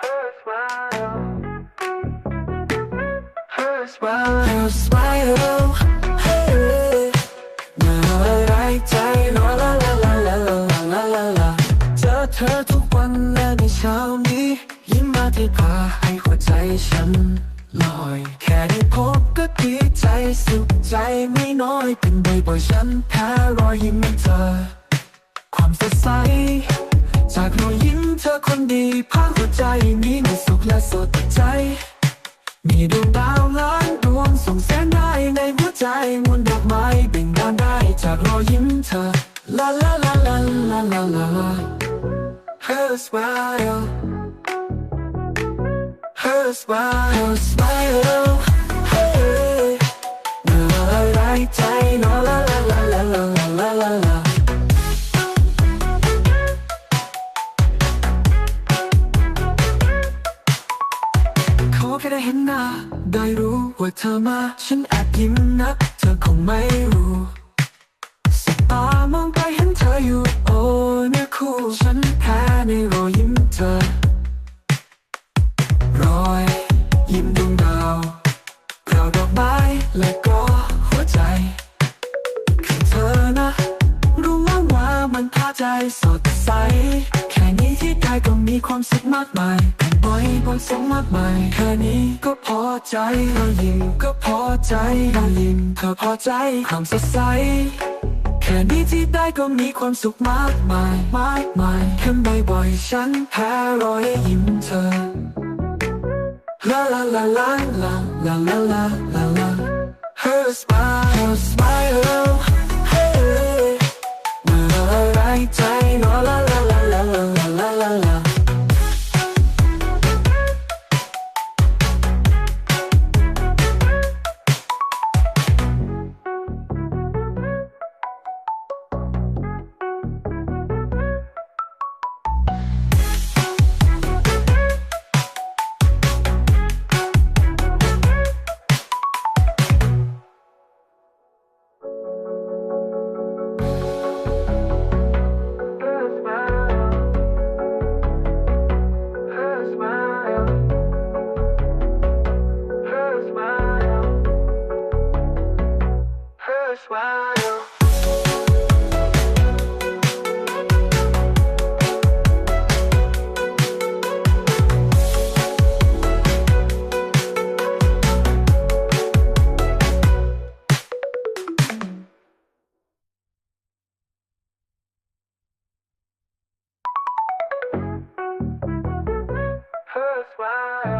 Her smile. Smile. Her smile. Hey. น่ารักใจลาลาลาลาลาลาลาลาลาเจอเธอทุกวันและในเช้านี้ ยิ้มมาที่พาให้หัวใจฉันลอย แค่ได้พบก็ดีใจสุขใจไม่น้อยเป็นบ่อยๆฉันแพ้รอยยิ้มให้เธอ ความสดใส เธอคนดีพาหัวใจมีในสุขและสดใจ มีดวงดาวล้านดวงส่งแสงได้ในหัวใจมวลดอกไม้เบ่งบานได้จากรอยยิ้มเธอลาลาลาลาลาลาลา Her smile Her smile Her smile นา ได้รู้ว่าเธอมา ฉันแอบยิ้มนะเธอคงไม่รู้ ใจสดใส แค่นี้ที่ได้ก็มีความสุขมากมายกันบ่อยบนสงมากมายแค่นี้ก็พอใจเรายิ้มก็พอใจเรายิ้มเธอพอใจความสดใสแค่นี้ที่ได้ก็มีความสุขมากมายมากมายแค่บ่อยๆฉันแพ้รอยยิ้มเธอ La la la la la la la la la la Her smile that's why.